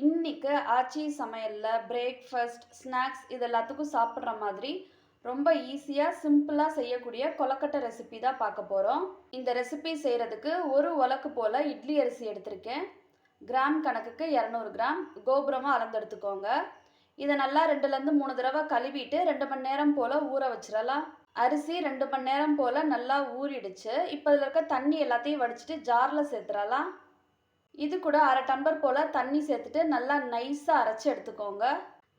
இன்னைக்கு ஆச்சி சமையலில் breakfast snacks இது எல்லாத்துக்கும் சாப்பிட்ற மாதிரி ரொம்ப ஈஸியாக சிம்பிளாக செய்யக்கூடிய கொலக்கட்டை ரெசிபி தான் பார்க்க போகிறோம் இந்த ரெசிபி செய்கிறதுக்கு ஒரு உலக்கு போல் இட்லி அரிசி எடுத்திருக்கேன். கிராம் கணக்குக்கு இரநூறு கிராம். கோபுரமாக அளந்தெடுத்துக்கோங்க. இதை நல்லா ரெண்டுலேருந்து மூணு தடவை கழுவிட்டு ரெண்டு மணி நேரம் போல் ஊற வச்சிடலாம். அரிசி ரெண்டு மணி நேரம் போல் நல்லா ஊறிடுச்சு. இப்போ இதில் இருக்க தண்ணி எல்லாத்தையும் வடிச்சிட்டு ஜாரில் சேர்த்துடலாம். இது கூட அரை டம்பர் போல் தண்ணி சேர்த்துட்டு நல்லா நைஸாக அரைச்சி எடுத்துக்கோங்க.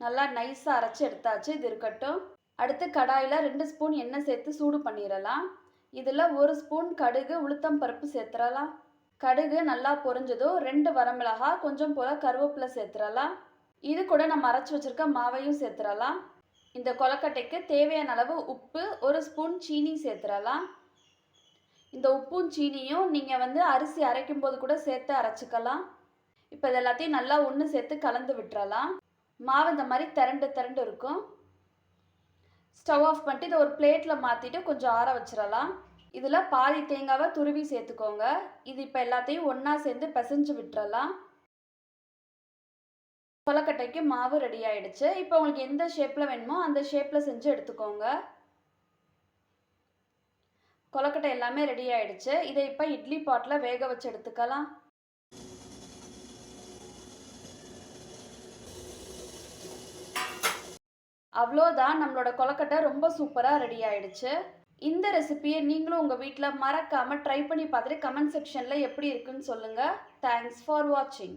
நல்லா நைஸாக அரைச்சி எடுத்தாச்சு இது இருக்கட்டும். அடுத்து கடாயில் ரெண்டு ஸ்பூன் எண்ணெய் சேர்த்து சூடு பண்ணிடலாம். இதில் ஒரு ஸ்பூன் கடுகு உளுத்தம் பருப்பு சேர்த்துடலாம். கடுகு நல்லா பொரிஞ்சதும் ரெண்டு வரமிளகாய் கொஞ்சம் போல் கருவேப்பிலை சேர்த்துடலாம். இது கூட நம்ம அரைச்சி வச்சுருக்க மாவையும் சேர்த்துடலாம். இந்த கொலக்கட்டைக்கு தேவையான அளவு உப்பு ஒரு ஸ்பூன் சீனி சேர்த்துடலாம். இந்த உப்பும் சீனியும் நீங்கள் வந்து அரிசி அரைக்கும் போது கூட சேர்த்து அரைச்சிக்கலாம். இப்போ இது எல்லாத்தையும் நல்லா ஒன்று சேர்த்து கலந்து விட்டுறலாம். மாவு இந்த மாதிரி திரண்டு திரண்டு இருக்கும். ஸ்டவ் ஆஃப் பண்ணிட்டு இதை ஒரு பிளேட்டில் மாற்றிட்டு கொஞ்சம் ஆற வச்சிடலாம் இதில் பாதி தேங்காவை துருவி சேர்த்துக்கோங்க. இது இப்போ எல்லாத்தையும் ஒன்றா சேர்ந்து பிசைஞ்சு விட்டுறலாம். கொலக்கட்டைக்கு மாவு ரெடி ஆயிடுச்சு. இப்போ உங்களுக்கு எந்த ஷேப்பில் வேணுமோ அந்த ஷேப்பில் செஞ்சு எடுத்துக்கோங்க. கொலக்கட்டை எல்லாமே ரெடி ஆயிடுச்சு. இதை இப்போ இட்லி பாட்டில் வேக வச்சு எடுத்துக்கலாம். அவ்வளோதான். நம்மளோட கொலக்கட்டை ரொம்ப சூப்பராக ரெடி ஆயிடுச்சு. இந்த ரெசிபியை நீங்களும் உங்கள் வீட்டில் மறக்காமல் ட்ரை பண்ணி பார்த்துட்டு கமெண்ட் செக்ஷனில் எப்படி இருக்குன்னு சொல்லுங்கள் தேங்க்ஸ் ஃபார் வாட்சிங்